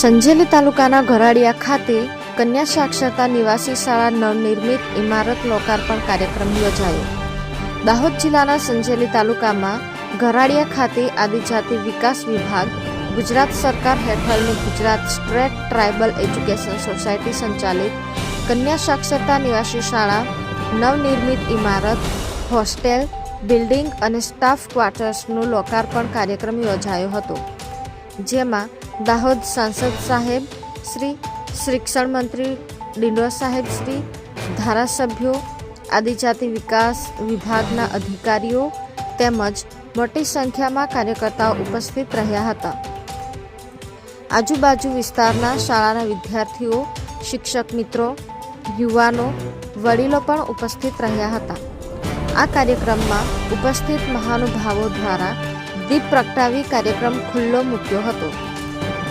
સંજેલી તાલુકાના ઘરાડિયા ખાતે કન્યા સાક્ષરતા નિવાસી શાળા નવનિર્મિત ઇમારત લોકાર્પણ કાર્યક્રમ યોજાયો. દાહોદ જિલ્લાના સંજેલી તાલુકામાં ઘરાડિયા ખાતે આદિજાતિ વિકાસ વિભાગ, ગુજરાત સરકાર હેઠળની Gujarat state tribal education society સંચાલિત કન્યા સાક્ષરતા નિવાસી શાળા, નવનિર્મિત ઇમારત, હોસ્ટેલ, બિલ્ડિંગ અને સ્ટાફ ક્વાર્ટર્સનું લોકાર્પણ કાર્યક્રમ યોજાયો હતો. જેમાં દાહોદ સાંસદ સાહેબ, શ્રી શિક્ષણ મંત્રી ડિંડોર સાહેબ, શ્રી ધારાસભ્યો, આદિજાતિ વિકાસ વિભાગના અધિકારીઓ તેમજ મોટી સંખ્યામાં કાર્યકર્તાઓ ઉપસ્થિત રહ્યા હતા. આજુબાજુ વિસ્તારના શાળાના વિદ્યાર્થીઓ, શિક્ષક મિત્રો, યુવાનો, વડીલો પણ ઉપસ્થિત રહ્યા હતા. આ કાર્યક્રમમાં ઉપસ્થિત મહાનુભાવો દ્વારા દીપ પ્રગટાવી કાર્યક્રમ ખુલ્લો મૂક્યો હતો.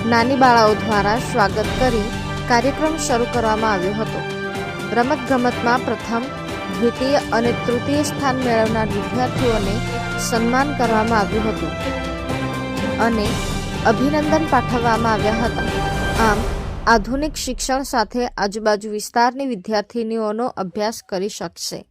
નાની બાળાઓ દ્વારા સ્વાગત કરી કાર્યક્રમ શરૂ કરવામાં આવ્યો હતો. રમતગમતમાં પ્રથમ, દ્વિતીય અને તૃતીય સ્થાન મેળવનાર વિદ્યાર્થીઓને સન્માન કરવામાં આવ્યું હતું અને અભિનંદન પાઠવવામાં આવ્યા હતા. આમ, આધુનિક શિક્ષણ સાથે આજુબાજુ વિસ્તારની વિદ્યાર્થીનીઓનો અભ્યાસ કરી શકશે.